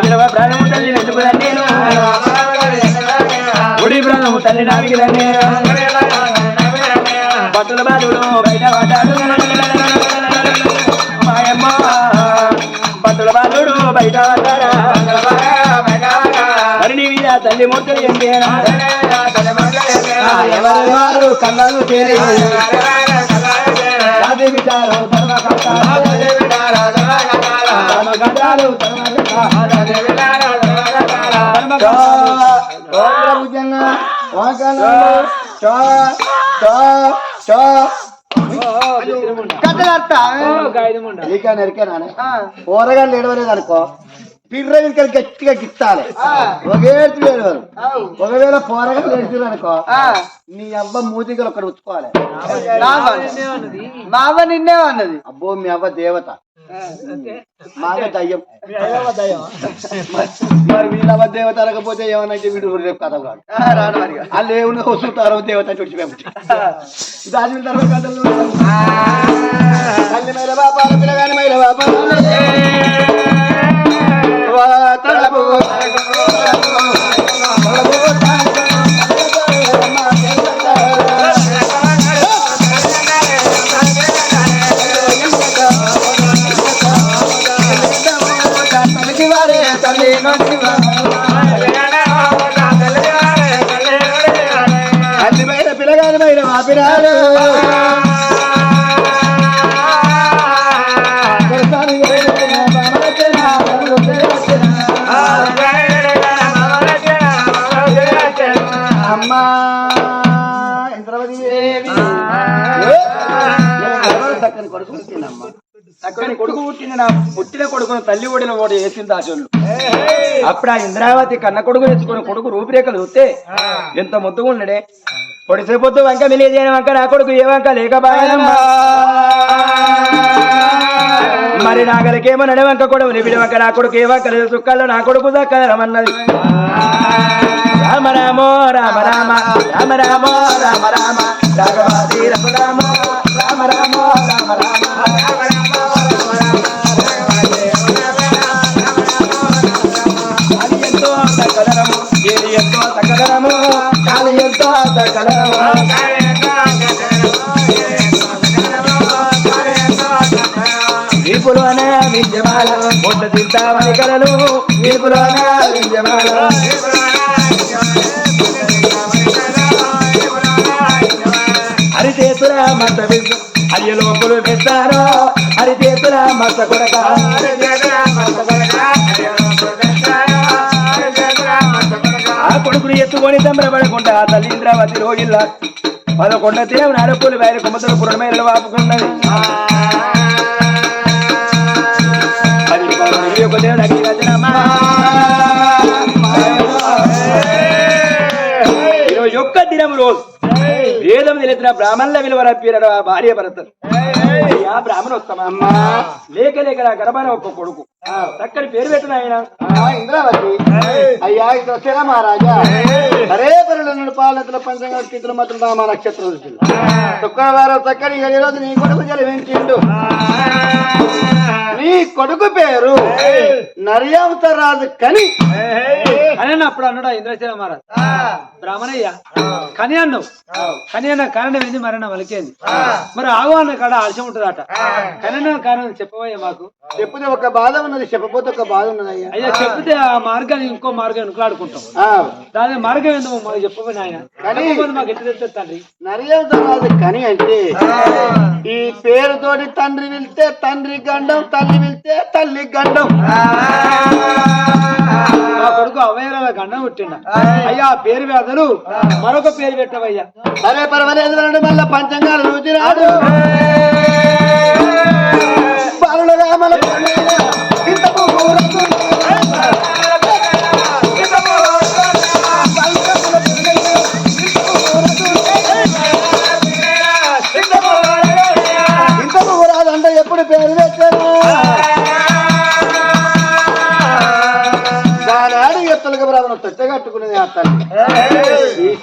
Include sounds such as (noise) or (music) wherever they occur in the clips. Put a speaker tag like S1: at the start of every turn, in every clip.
S1: ఇరవ ప్రాణము తల్లి ఎందుకు నేను. గుడి ప్రాణము తల్లి నావికి నేను భక్తుల బాధుడు బయట మాయమ్మ భక్తుల బాధుడు బయట మీద తల్లి మూర్తులు ఎవరు వారు కళ్ళలు తేలి
S2: కూరగాయలు ఏడవలేదు అనుకో పిర్ర ఇంకా గట్టిగా గిట్టాలి ఒకేడ్చి ఏడవరు ఒకవేళ పోరగాయలు ఏడ్చారు అనుకో నీ అవ్వ మూతికలు ఒకటి ఉచ్చుకోవాలి
S3: మా అవ్వ నిన్నే అన్నది
S2: అబ్బో మీ అవ్వ దేవత. దయ్యం. మరి వీళ్ళ దేవత అనకపోతే ఏమనంటే వీడు రేపు కథ కాదు వాళ్ళు ఏమన్నా వస్తుంటారో దేవత చూడిచిపోయి దాని తర్వాత కథలు తల్లి మైల బాపాల పిల్లగాని మైల బాపాల. అమ్మా చక్కని కొడుకు
S1: పుట్టిన నా పుట్టిన కొడుకును తల్లి ఒడిన ఓడి వేసింది ఆశలు అప్పుడు ఆ ఇంద్రావతి కన్న కొడుకు తెచ్చుకుని కొడుకు రూపురేఖలు చూస్తే ఎంత ముద్దుగా ఉన్నాడే పొడిసేపొద్దు వంక మిలియజేయని వంక నా కొడుకు ఏ వంక లేకబాయనమ్మా మరి నాగలికేమో నడే వంక కూడా నిబిడి వంక నా కొడుకు ఏ వంక లేదు సుక్కల్లో నా కొడుకు దక్కదరమన్నది రామ రామో రామ రామ రామ రామో రామ రామ రాఘవాది రమ రామ రామ. వీపులోనే విద్యమాల బొడ్డ తింటామని కలలు వీపులోనే విద్యమాలు. హరిచేతుల మత విద్య అయ్య లోపలు పెడతారు హరిచేతుల మత కొడక. ఆ కొడుకుని ఎత్తుకొని తంబరపడకుండా తల్లి ఇంద్రావతి రోగిల్ల పదకొండ తీరం నడుపులు వేరే కుమ్మతులు పురణమైన వాపుకున్నది. అగ్ని రచనమా. ఇరవై ఒక్క దినం రోజు. వేదం తెలిసిన బ్రాహ్మణుల విలువ రప్పిరడు ఆ భార్య భరతలు అయ్యా బ్రాహ్మణ వస్తామా అమ్మా లేక లేక నా గర్భాన ఒక్క కొడుకు. చక్కని పేరు పెట్టిన ఆయన.
S2: ఆ ఇంద్రావతి. అయ్యా ఇది వచ్చేనా మహారాజా? అరే పరులు పాలకుల పంచంగా స్థితులు మాత్రం రామ నక్షత్రం శుక్రవారం చక్కని ఈ రోజు నీ కొడుకు జన్మించిండు. నీ కొడుకు పేరు నర్యావతరాజు కని.
S1: అని అప్పుడు అన్నాడు ఇంద్రసేన మహారాజ్? బ్రాహ్మణయ్య కని అన్నావు? కని అన్న కారణం ఏంది మరణ వలికేంది మరి ఆగు అన్న కాడ ఆలస్యం ఉంటుందట. కని కారణం చెప్పవయ్యా మాకు.
S2: చెప్పుతే ఒక బాధ ఉన్నది చెప్పపోతే ఒక బాధ ఉన్నది అయ్యా
S1: అయ్యా చెప్తే ఆ మార్గాన్ని ఇంకో మార్గం వెనుకలాడుకుంటాం
S2: ఆ,
S1: దాని మార్గం ఏందో మాకు
S2: కానీ-
S1: చెప్పకపోతే మాకు ఎట్లా తెలుస్తుంది తండ్రి?
S2: నర్యావతరాజు కని అంటే ఈ పేరుతోటి తండ్రి వెళ్తే తండ్రి గండం తల్లి వెళ్తే తల్లి గండం.
S1: మా కొడుకు అవయవాల గండం పుట్టిండ అయ్యా పేరు వేదలు మరొక పేరు పెట్టవయ్యా.
S2: సరే పర్వాలేదు మళ్ళా పంచంగాలు రుచిరాడు బాలుడు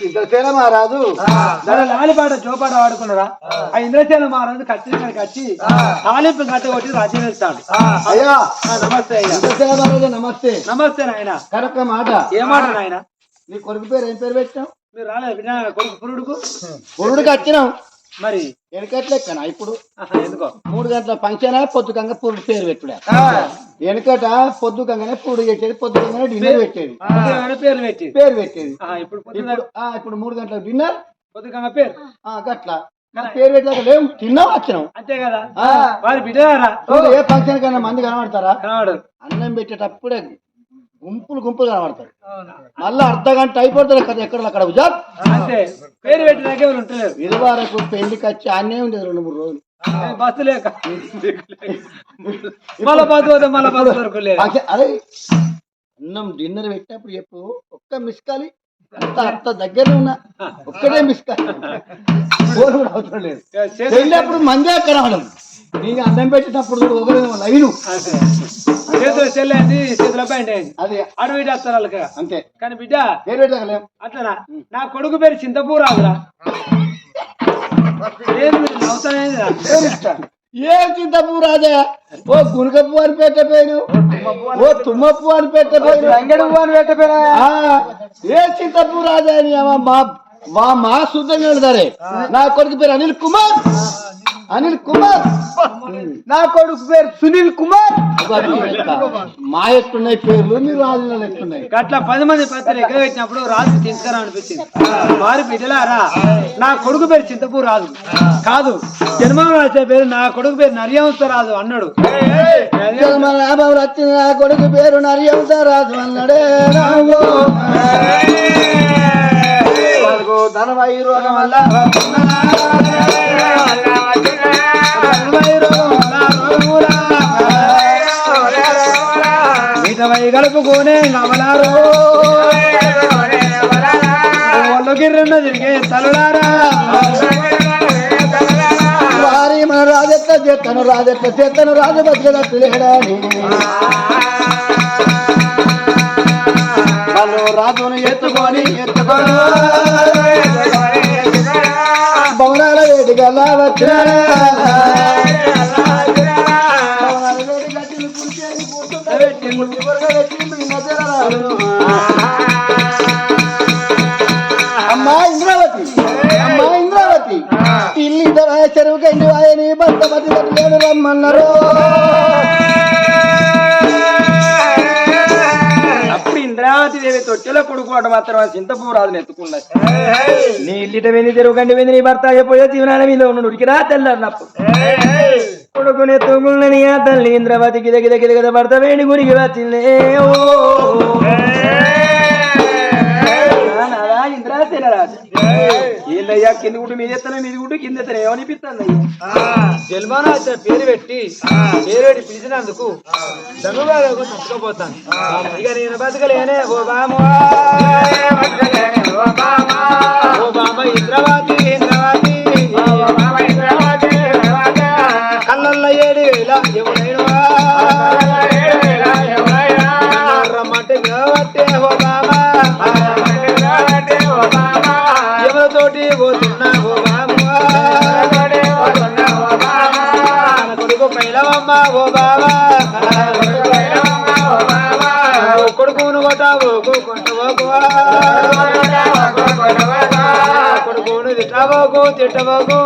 S2: ఇంద్రసేన మహారాజు
S4: దాని లాలిపాట జోపాట వాడుకున్నారా ఆ. ఇంద్రసేన మహారాజు ఇక్కడికి వచ్చి తాలింపు కట్ట కొట్టి రాజ్యం వెళ్తాడు
S2: అయ్యా.
S4: నమస్తే అయ్యా.
S2: ఇంద్రసేన మహారాజు నమస్తే.
S4: నమస్తే నాయన.
S2: కనుక మాట.
S4: ఏమాట నాయన?
S2: నీ కొడుకు పేరు ఏం పేరు పెట్టావు
S4: మీరు రాలేదు కొడుకు పురుడుకు?
S2: పురుడుకి వచ్చినావు.
S4: మరి
S2: వెనకట్లెక్కనా ఇప్పుడు?
S4: ఎందుకో?
S2: మూడు గంటల ఫంక్షన్? పొద్దుకంగా పురుడు పేరు పెట్టుడా వెనకట పొద్దుకంగానే పురుడు పెట్టేది పొద్దుకంగానే డిన్నర్ పెట్టేది.
S4: పేరు పెట్టి
S2: పేరు పెట్టేది.
S4: ఆ, ఇప్పుడు
S2: ఇప్పుడు మూడు గంటల డిన్నర్?
S4: పొద్దుగంగా పేరు.
S2: గట్లా. పేరు పెట్టాక లేవు. తిన్నావు వచ్చినాం
S4: అంతే కదా.
S2: ఆ.
S4: వారి బిడ్డరా
S2: ఏ ఫంక్షన్ కన్నా మంది కనబడతారా? అన్నం పెట్టేటప్పుడే గుంపులు గుంపులు కనబడతారు మళ్ళీ అర్ధ గంట అయిపోతుంది కదా ఎక్కడ అక్కడ ఉజాబ్
S4: అంతే. పేరు పెట్టినాక
S2: ఇది వరకు పెళ్ళికి వచ్చి అన్నే ఉండేది రెండు మూడు రోజులు.
S4: బస్సు లేక. (laughs) మళ్ళా బస్సు పోతే మళ్ళా బస్సు దొరకలేదు
S2: ఫంక్షన్ అరే అన్నం డిన్నర్ పెట్టినప్పుడు చెప్పు ఒక్క మిస్ కాలి అంత అంత దగ్గర ఉన్నా ఒక్కడే మిస్ కాలి ఫోన్ కూడా అవసరం లేదు. వెళ్ళినప్పుడు మందే కనబడం నీకు అన్నం పెట్టేటప్పుడు ఒకరు లైను
S4: చేతులు చెల్లేంది చేతుల అయింది
S2: అదే.
S4: వస్తారు వాళ్ళకి.
S2: అంతే.
S4: కానీ బిడ్డ
S2: పేరు పెట్టగలేం
S4: అట్లనా? నా కొడుకు పేరు నవ్వుతానేందిరా?
S2: ఏ చింతపు రాజా? ఓ గునుకపు అని పెట్టపోయాను ఓ తుమ్మపు అని పెట్టపోయాను
S4: రంగడు అని పెట్టపోయినా
S2: ఏ చింతపు రాజా అని మా మా ఉంటారే నా కొడుకు పేరు అనిల్ కుమార్. అనిల్ కుమార్.
S4: నా కొడుకు పేరు సునీల్ కుమార్.
S2: మా ఎట్టున్నాయి పేర్లు మీరు రాజుల ఎట్టున్నాయి
S4: అట్లా పది మంది పత్రిక ఎక్కడ పెట్టినప్పుడు రాజు తీసుకురా అనిపించింది. వారి బిడ్డలారా నా కొడుకు పేరు చింతపూ రాజు. కాదు జన్మం రాసే పేరు నా కొడుకు పేరు నర్యంస రాజు అన్నాడు.
S2: నా కొడుకు పేరు నరియంత రాజు అన్నాడే. రాము. ధనమై రోగం వల్ల.
S4: మిఠమై కలుపుకోనే నవలారో వాళ్ళకి రెండు తిరిగే తలుడారా
S2: వారి మన రాజెట్ల చేతను రాజెట్ల చేతను రాజు బతికేటట్టు వాళ్ళు రాజును ఎత్తుకొని ఎత్తుకొని ఈ మధ్యలో రాడు. అమ్మా ఇంద్రావతి అమ్మా ఇంద్రావతి. ఇల్లు ఇద్దరు చెరువు కండి వాయని భర్త లేడు రమ్మన్నారు.
S4: దేవి తొట్టెలో కొడుకోవడం మాత్రం చింతపూ రాజుని ఎత్తుకున్నది నీ ఇల్లిట వెంది తిరుగుకండి వెంది నీ భర్త అయిపోయే జీవనాల మీద ఉన్న ఉడికిరా తెల్లన్నప్పుడు కొడుకుని ఎత్తుకున్నని ఆ తల్లి ఇంద్రావతి గిద గిద గిద గిద భర్త వేడి గురికి వచ్చిందే. ఏందయ్యా? కింది గుట్టు మీద ఎత్తనే? మీది గుట్టు కింద ఎత్తనే? ఏమనిపిస్తుంది జన్మాన పేరు పెట్టి పేరు పెట్టి పిలిచినందుకు తప్పుకోపోతాను. ఇక నేను బతకలేనే ఓ బామో. ఓ బామ. ఇంద్రవాతి ఎవరితోటి పోతున్నా ఓ కొడుకు పైలవమ్మ ఓ బాబా కొడుకును కొట్టావు కొడుకును తిట్టబోకు తిట్టబోకు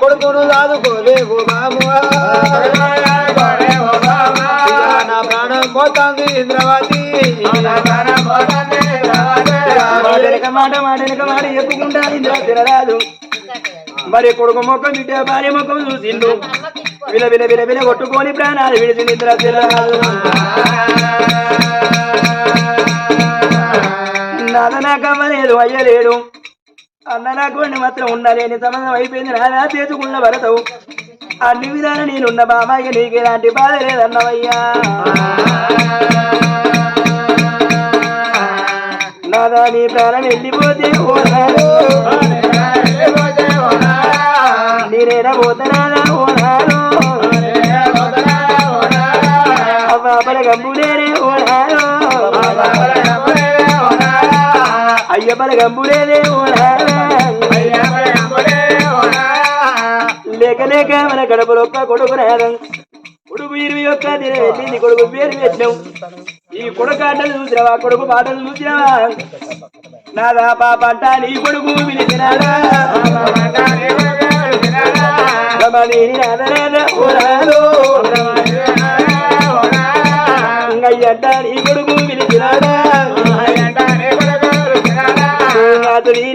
S4: కొడుకును దాదుకోలేవు ఓ నా ప్రాణం పోతుంది ఇంద్రవాతి మాటనక మాట మాటనక మాట చెప్పుకుంటా ఇంద్ర తినరాదు మరి కొడుకు మొక్కం బిడ్డ భార్య మొక్కం చూసిండు. విల విల విల విల కొట్టుకొని ప్రాణాలు విడిచి నిద్ర తినరాదు నాన్న నాకు అవ్వలేదు అయ్యలేడు. అన్న నాకు మాత్రం ఉండలేని సంబంధం అయిపోయింది నానా చేసుకున్న భరతవు అన్ని విధాల నేనున్న బాబాయ్య నీకు ఎలాంటి బాధ లేదన్నవయ్యా. నాదా నీ ప్రాణం వెళ్ళిపోతే ఓనాడు నేనేనా పోతనాదా ఓనాలు బాబల గంబులేరే ఓనాలు
S1: అయ్యప్పల బలగంబులేదే ఓనాలు లేక లేక మన గడపలొక్క కొడుకు రాదం కొడుకు ఇరవై ఒక్క దిన కొడుకు పేరు పెట్టినాం. ఈ కొడుకు ఆటలు చూసినవా? కొడుకు పాటలు చూసినవా? నాదా పాప అంట నీ కొడుకు పిలిచినాడా అయ్యంట నీ కొడుకు పిలిచినాడా అతని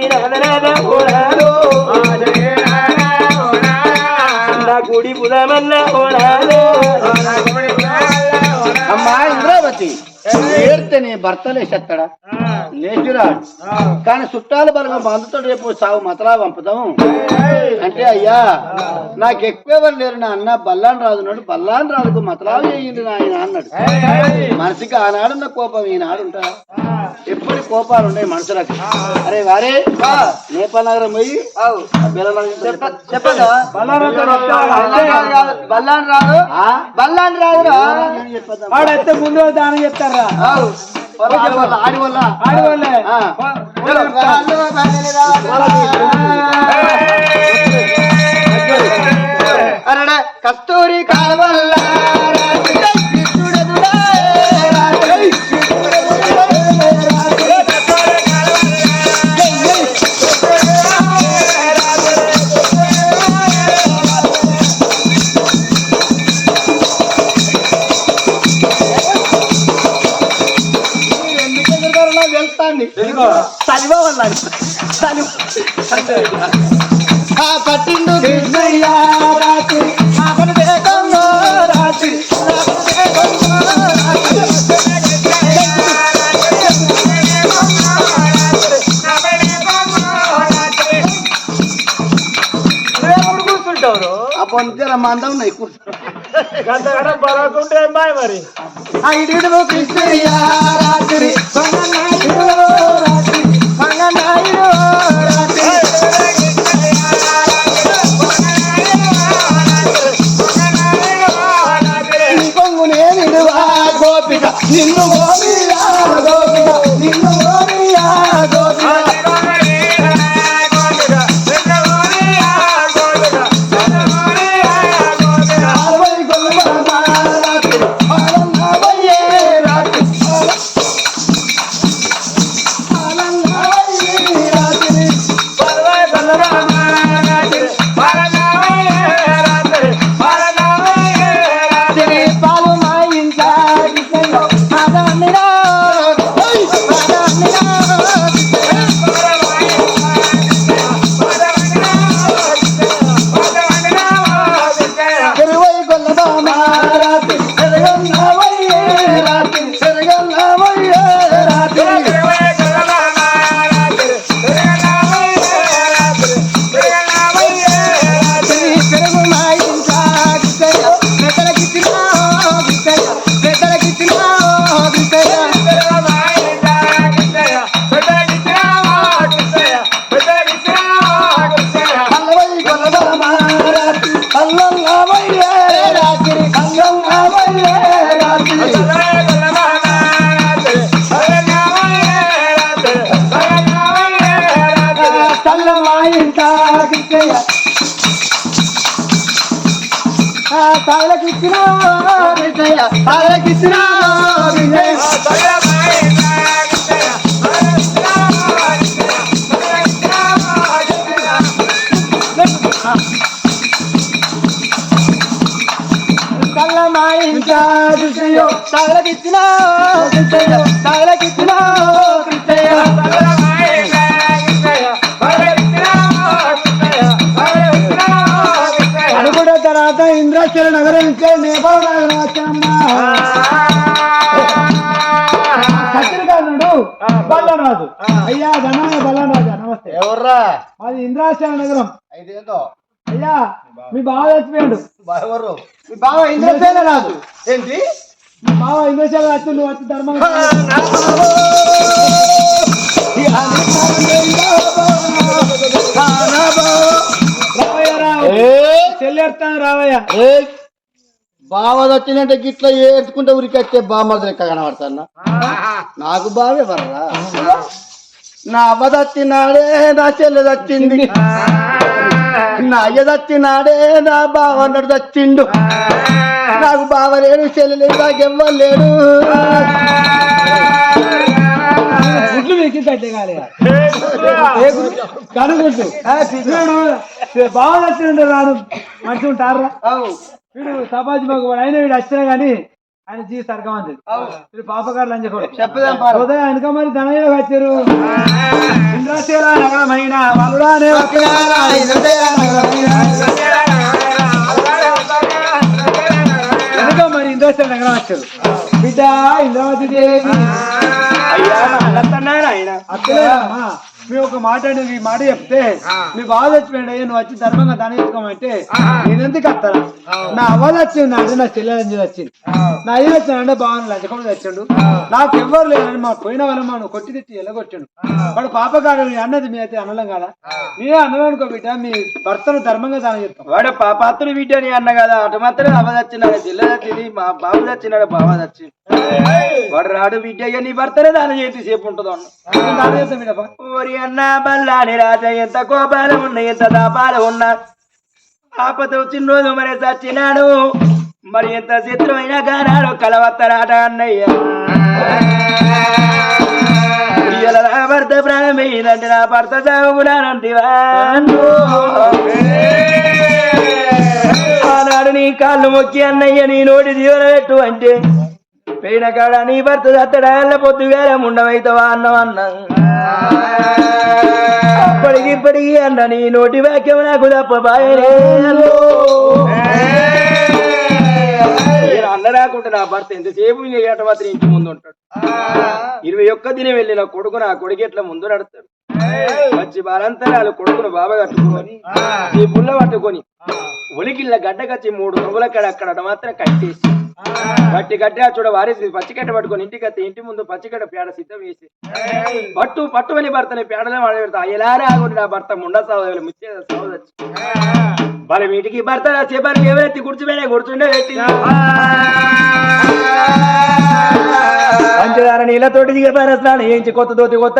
S1: నా గుడి పుదమల్ల
S2: ఇంద్రావతి ఏడితే నీ భర్త లేచెత్తాడా లేచురాడు. కానీ చుట్టాలు బలగం బంధుతో రేపు సాగు మతలా పంపుదాం. అంటే అయ్యా నాకు ఎక్కువ ఎవరు లేరు నా అన్న బల్లాన్ రాజు నాడు బల్లాన్ రాజుకు మతలాలు చేయండి నాయన అన్నాడు. మనిషికి ఆనాడున్న కోపం ఈనాడు ఉంటా ఎప్పుడు కోపాలు ఉన్నాయి మనుషులకు? అరే వారే నేపాల్ నగరం పోయి చెప్పదా బల్లాన్ రాదు బల్లాన్ రాదు
S1: వాడైతే ముందు దానం చెప్తారా.
S2: ఆడి వల్ల
S1: ఆడి వాళ్ళే
S2: ఆ. అరడ కస్తూరి కాలవల్ల ఆ పట్టిండు రాత్రి. రాత్రి. ఆ పొందిన మందం ఉన్నాయి కూర్చో.
S1: గంటగడం బలకుంటే బాయ్ మరి?
S2: ఆ ఇడు రాత్రి రాత్రి తాళ్ళకిచ్చిన గిట్టయ్య కళ్ళ మా ఇంట్లో గిట్టయ్య తాళ్ళకిచ్చిన గిట్టయ్య తాళ్ళకిచ్చిన అనుకున్న తర్వాత ఇంద్రాచల నగరం నుంచి నగరం బల్లరాజు అయ్యా ధనాయ బల్లరాజు నమస్తే. ఎవర్రా?
S1: అది ఇంద్రాచల నగరం.
S2: ఐదేందో?
S1: అయ్యా మీ బావ. చచ్చిపోయాడు.
S2: ఎవరు?
S1: మీ బావ ఇంద్రసేన రాజు.
S2: ఏంటి?
S1: మీ బావ ఇంద్రసేన రాజు నువ్వు వచ్చి ధర్మం చెల్లెడతాను రావయ్య
S2: బావ వచ్చినట్టే గిట్ల ఏడ్చుకుంటే ఉరికొచ్చే బామ్మది లెక్క కనబడతాను నాకు బావే బర్రా
S1: నా అవ్వ దచ్చినాడే నా చెల్లె దచ్చింది నా అయ్య నా బావన్నడు దచ్చిండు నాకు బావ లేడు చెల్లె లేడు నాకు ఎవ్వరు లేడు.
S4: గుడ్లు మీకు కట్టే కాలే. కనుగుడ్డు వీడు బాగా వచ్చిండు రాను. మంచిగా ఉంటారా? వీడు సమాజ్ మాకు ఆయన వీడు వచ్చినా గానీ ఆయన జీ సరకమంది వీడు పాపగారు లంచకోడు
S1: చెప్పదాం
S4: ఉదయం వెనక మరి ధనయ్య వచ్చారు ఇంద్రశీల నగరమైన వలుడానే వెనక మరి ఇంద్రశీల నగరం వచ్చారు? బిడ్డ ఇంద్రావతి దేవి.
S1: అయ్యా అన్నట్టున్నారు ఆయన.
S4: అక్కలేదమ్మా మీ ఒక మాట ఈ మాట చెప్తే మీ బాధ వచ్చిపోయాడు అయ్యా నువ్వు వచ్చి ధర్మంగా దాని చేసుకోమంటే నేను ఎందుకు వస్తాను నా అవ్వ వచ్చింది అంటే నా చెల్లెలు వచ్చింది నా అయ్య వచ్చిందంటే బాగుంది లంచకుండా వచ్చిండు నాకు ఎవ్వరు లేదని మా పోయిన వాళ్ళ మా నువ్వు కొట్టి తిట్టి ఎల్లగొచ్చాడు వాడు పాపగాడు నీ అన్నది మీ అయితే అనలం కదా? మీ అన్నం అనుకో బిడ్డ మీ భర్తను ధర్మంగా దాని చెప్తాం
S1: వాడు పాపాత్రుడు వీటని అన్న కదా అటు మాత్రం అవ్వ దచ్చినాడు చెల్లె దచ్చింది మా బాబు దచ్చినాడు బావ దచ్చింది వాడు రాడు బిడ్డ నీ భర్తనే దాని చేతి సేపు ఉంటుంది అన్న
S4: దాని చేస్తాం బిడ్డ
S1: అన్న బల్లాని రాజా ఎంత కోపాలు ఉన్నా ఎంత దాపాలు ఉన్నా. ఆపద వచ్చిన రోజు మరి చచ్చినాడు. మరి ఎంత చిత్రమైన గానాడు కలవత్తరాట అన్నయ్య. ఇయ్యాల నా భర్త ప్రాణమైందంటే నా భర్త సాగుకున్నానంటివా ఆనాడు నీ కాళ్ళు మొక్కి అన్నయ్య నీ నోటి జీవన పెట్టు అంటే పోయిన కాడ నీ భర్త అత్తడా పొద్దు వేరే ముండవైతవా అన్న అన్నా. అప్పటికి ఇప్పటికి అన్న నీ నోటి వాక్యం నాకు తప్ప బాయనే అన్న రాకుంటే నా భర్త ఎంతసేపు ఏట మాత్రం ఇంటి ముందు ఉంటాడు. ఇరవై ఒక్క దినం వెళ్ళిన కొడుకు నా కొడుకు ఎట్లా ముందు నడతాడు వచ్చి బాలంతరాలు కొడుకును బాబా కట్టుకొని ఈ పుల్ల పట్టుకొని ఒలికిళ్ళ గడ్డకచ్చి మూడు నువ్వుల కడ అక్కడ మాత్రం కట్టేసి కట్టి ఆ చూడ వారేసి పచ్చికట్ట పట్టుకొని ఇంటికి వస్తే ఇంటి ముందు పచ్చికట్ట పేడ సిద్ధం వేసి పట్టు పట్టు అని భర్తని పేడలే వాడ పెడతా. ఎలానే ఆగుండి నా భర్త ముండ సాగు ముచ్చే సాగు వచ్చి. వాళ్ళ వీటికి భర్త చేపలు ఎవరెత్తి కూర్చుపోయినా కూర్చుండే పెట్టి. పంచదార నీళ్ళతోటి దిగపార స్నానం ఏంచి కొత్త దోతి కొత్త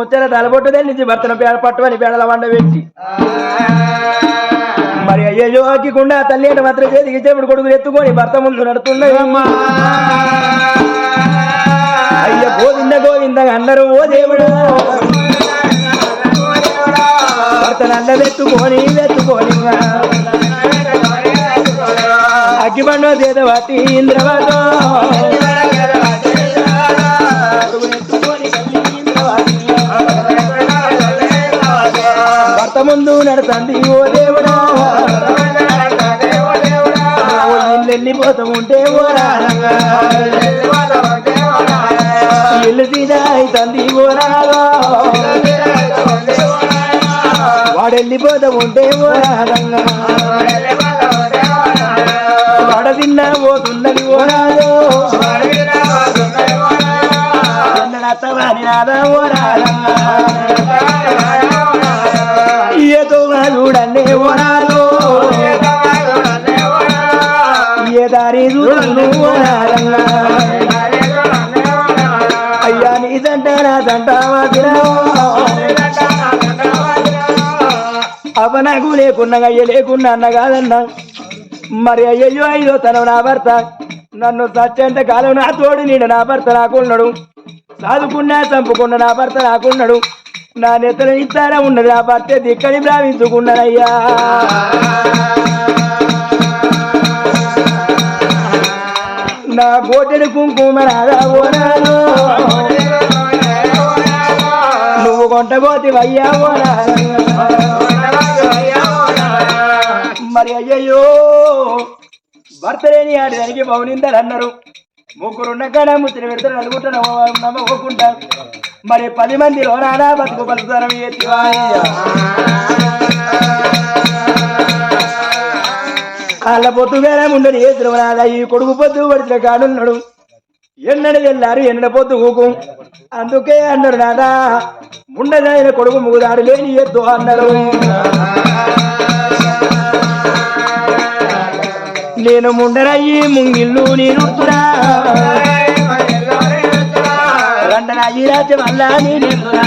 S1: ముచ్చల తలబొట్టు తెల్లించి భర్తను పేడ పట్టువని పేడల వండ పెట్టి. మరి అయ్యో అక్కికుండా తల్లి అంటే మాత్రం చేతికి చెప్పుడు కొడుకులు ఎత్తుకొని భర్త ముందు నడుతున్నాయమ్మా అయ్య గోవింద గోవింద అన్నారు ఓ దేవుడు. భర్త నల్ల వెత్తుకొని వెత్తుకొని అగ్గిబండ చేత పట్టి ఇంద్రవాదో భర్త ముందు నడుతుంది ఓ వెళ్ళిపోతూ ఉంటే ఓ రారంగా ఇల్లు సీదా అవుతుంది ఓ రాగా వాడు వెళ్ళిపోతూ ఉంటే ఓ రారంగా వాడ తిన్నా పోతున్నది ఓ రాజో ఓ రారంగా ఏదో అయ్యా నీ దంట నా దంట అవ నాకు లేకున్నా అయ్య లేకున్నా అన్న కాదన్నా. మరి అయ్యయ్యో అయ్యో తను నా భర్త. నన్ను సత్యంత కాలం నా తోడు నీడు నా భర్త నాకున్నాడు. సాదుకున్నా చంపుకున్న నా భర్త నాకున్నాడు. నా నెత్తన ఇస్తారా ఉన్నది నా భర్త దిక్కని భావించుకున్నానయ్యా నా గోటెడు కుంకుమ రాదా నువ్వు కొంటపోతే అయ్యా ఓనాలు. మరి అయ్యయ్యో భర్త లేని ఆడదానికి బౌనిందరు అన్నారు ముగ్గురున్న కాడ ముచ్చట పెడతారు అనుకుంటున్నా నమ్మకుండా మరి పది మందిలో నానా బతుకు పలుతనం పొత్తు పొద్దుగానే ఉండని ఏ తిరుమల ఈ కొడుకు పొద్దు పడిచిన కాడున్నాడు ఎన్నడ వెళ్ళారు ఎన్నడ పొద్దు ఊకు. అందుకే అన్నారు నాదా ఉండదైన కొడుకు ముగుదాడు లేని ఎద్దు అన్నారు నేను ముండరయ్యి ముంగిల్లు నేను రండన ఈ రాజ్యం అల్లా నేనెందురా.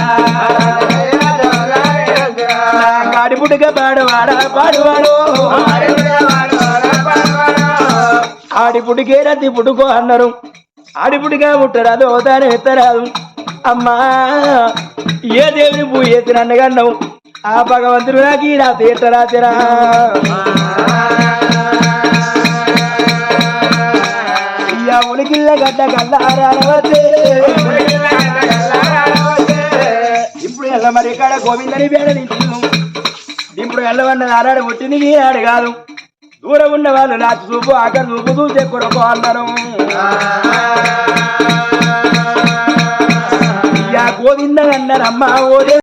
S1: గాడి పాడువాడా పాడువాడు. ఆడి పుట్టుకే రద్ది పుట్టుకో అన్నారు. ఆడి పుట్టుగా పుట్టరాదు దాని ఎత్తరాదు. అమ్మా ఏ దేవుని ఎత్తి చేసిన కన్నావు ఆ భగవంతుడు నాకు ఈ రాత్రి ఎట్ట రాసిరా ఉలికిల్ల గడ్డ కల్లారాలవతే ఇప్పుడు ఎల్ల మరి ఇక్కడ గోవిందని బేడ నించును ఇప్పుడు ఎల్లవన్న నారాడు పుట్టింది ఆడు కాదు. దూరం ఉన్న వాళ్ళు నాచి చూపు ఆకలి చూపు చూసే కొరకు అన్నారు ఇయ్య గోవింద అన్నారమ్మా ఓదే